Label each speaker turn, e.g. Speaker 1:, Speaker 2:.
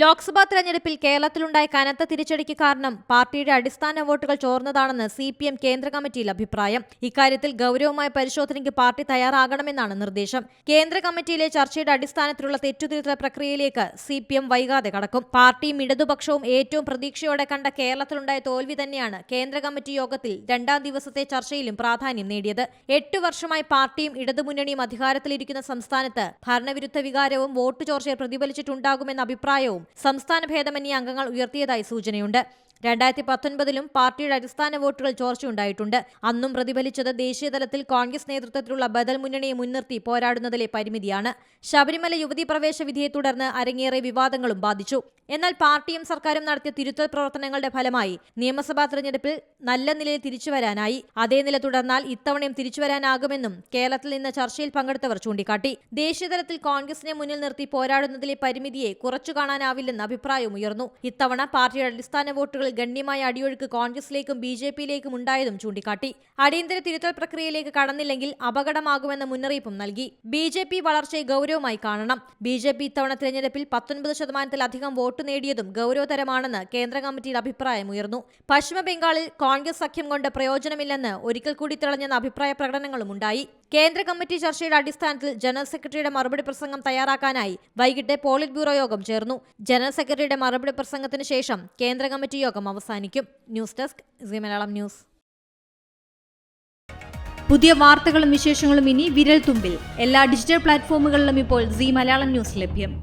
Speaker 1: ലോക്സഭാ തെരഞ്ഞെടുപ്പിൽ കേരളത്തിലുണ്ടായ കനത്ത തിരിച്ചടിക്ക് കാരണം പാർട്ടിയുടെ അടിസ്ഥാന വോട്ടുകൾ ചോർന്നതാണെന്ന് സി പി എം കേന്ദ്ര കമ്മിറ്റിയിൽ അഭിപ്രായം. ഇക്കാര്യത്തിൽ ഗൌരവമായ പരിശോധനയ്ക്ക് പാർട്ടി തയ്യാറാകണമെന്നാണ് നിർദ്ദേശം. കേന്ദ്ര കമ്മിറ്റിയിലെ ചർച്ചയുടെ അടിസ്ഥാനത്തിലുള്ള തെറ്റുതിരുത്തൽ പ്രക്രിയയിലേക്ക് സി പി എം വൈകാതെ കടക്കും. പാർട്ടിയും ഇടതുപക്ഷവും ഏറ്റവും പ്രതീക്ഷയോടെ കണ്ട കേരളത്തിലുണ്ടായ തോൽവി തന്നെയാണ് കേന്ദ്ര കമ്മിറ്റി യോഗത്തിൽ രണ്ടാം ദിവസത്തെ ചർച്ചയിലും പ്രാധാന്യം നേടിയത്. എട്ടു വർഷമായി പാർട്ടിയും ഇടതുമുന്നണിയും അധികാരത്തിലിരിക്കുന്ന സംസ്ഥാനത്ത് ഭരണവിരുദ്ധ വികാരവും വോട്ട് ചോർച്ചയെ പ്രതിഫലിച്ചിട്ടുണ്ടാകുമെന്ന അഭിപ്രായവും സംസ്ഥാന ഭേദമന്യേ അംഗങ്ങൾ ഉയർത്തിയതായി സൂചനയുണ്ട്. രണ്ടായിരത്തി പത്തൊൻപതിലും പാർട്ടിയുടെ അടിസ്ഥാന വോട്ടുകൾ ചോർച്ചയുണ്ടായിട്ടുണ്ട്. അന്നും പ്രതിഫലിച്ചത് ദേശീയതലത്തിൽ കോൺഗ്രസ് നേതൃത്വത്തിലുള്ള ബദൽ മുന്നണിയെ മുൻനിർത്തി പോരാടുന്നതിലെ പരിമിതിയാണ്. ശബരിമല യുവതി പ്രവേശ വിധിയെ തുടർന്ന് അരങ്ങേറെ വിവാദങ്ങളും ബാധിച്ചു. എന്നാൽ പാർട്ടിയും സർക്കാരും നടത്തിയ തിരുത്തൽ പ്രവർത്തനങ്ങളുടെ ഫലമായി നിയമസഭാ തെരഞ്ഞെടുപ്പിൽ നല്ല നിലയിൽ തിരിച്ചുവരാനായി. അതേ നില തുടർന്നാൽ ഇത്തവണയും തിരിച്ചുവരാനാകുമെന്നും കേരളത്തിൽ നിന്ന് ചർച്ചയിൽ പങ്കെടുത്തവർ ചൂണ്ടിക്കാട്ടി. ദേശീയതലത്തിൽ കോൺഗ്രസിനെ മുന്നിൽ നിർത്തി പോരാടുന്നതിലെ പരിമിതിയെ കുറച്ചു കാണാനാവില്ലെന്ന് അഭിപ്രായം ഉയർന്നു. ഇത്തവണ പാർട്ടിയുടെ അടിസ്ഥാന വോട്ടുകൾ ഗണ്യമായ അടിയൊഴുക്ക് കോൺഗ്രസിലേക്കും ബി ജെ പിയിലേക്കും ഉണ്ടായതും ചൂണ്ടിക്കാട്ടി. അടിയന്തര തിരുത്തൽ പ്രക്രിയയിലേക്ക് കടന്നില്ലെങ്കിൽ അപകടമാകുമെന്ന മുന്നറിയിപ്പും നൽകി. ബി ജെ പി വളർച്ചയെ ഗൗരവമായി കാണണം. ബി ജെ പി ഇത്തവണ തെരഞ്ഞെടുപ്പിൽ പത്തൊൻപത് ശതമാനത്തിലധികം വോട്ട് നേടിയതും ഗൗരവതരമാണെന്ന് കേന്ദ്ര കമ്മിറ്റിയിൽ അഭിപ്രായമുയർന്നു പശ്ചിമ ബംഗാളിൽ കോൺഗ്രസ് സഖ്യം കൊണ്ട് പ്രയോജനമില്ലെന്ന് ഒരിക്കൽ കൂടി തെളിഞ്ഞെന്ന അഭിപ്രായ പ്രകടനങ്ങളും ഉണ്ടായി. കേന്ദ്ര കമ്മിറ്റി ചർച്ചയുടെ അടിസ്ഥാനത്തിൽ ജനറൽ സെക്രട്ടറിയുടെ മറുപടി പ്രസംഗം തയ്യാറാക്കാനായി വൈകിട്ട് പോളിറ്റ് ബ്യൂറോ യോഗം ചേർന്നു. ജനറൽ സെക്രട്ടറിയുടെ മറുപടി പ്രസംഗത്തിന് ശേഷം കേന്ദ്ര കമ്മിറ്റി യോഗം അവസാനിക്കും. News desk C Malayalam news.
Speaker 2: പുതിയ വാർത്തകളും വിശേഷങ്ങളും ഇനി വിരൽ തുമ്പിൽ. എല്ലാ ഡിജിറ്റൽ പ്ലാറ്റ്ഫോമുകളിലും ഇപ്പോൾ സി മലയാളം ന്യൂസ് ലഭ്യം.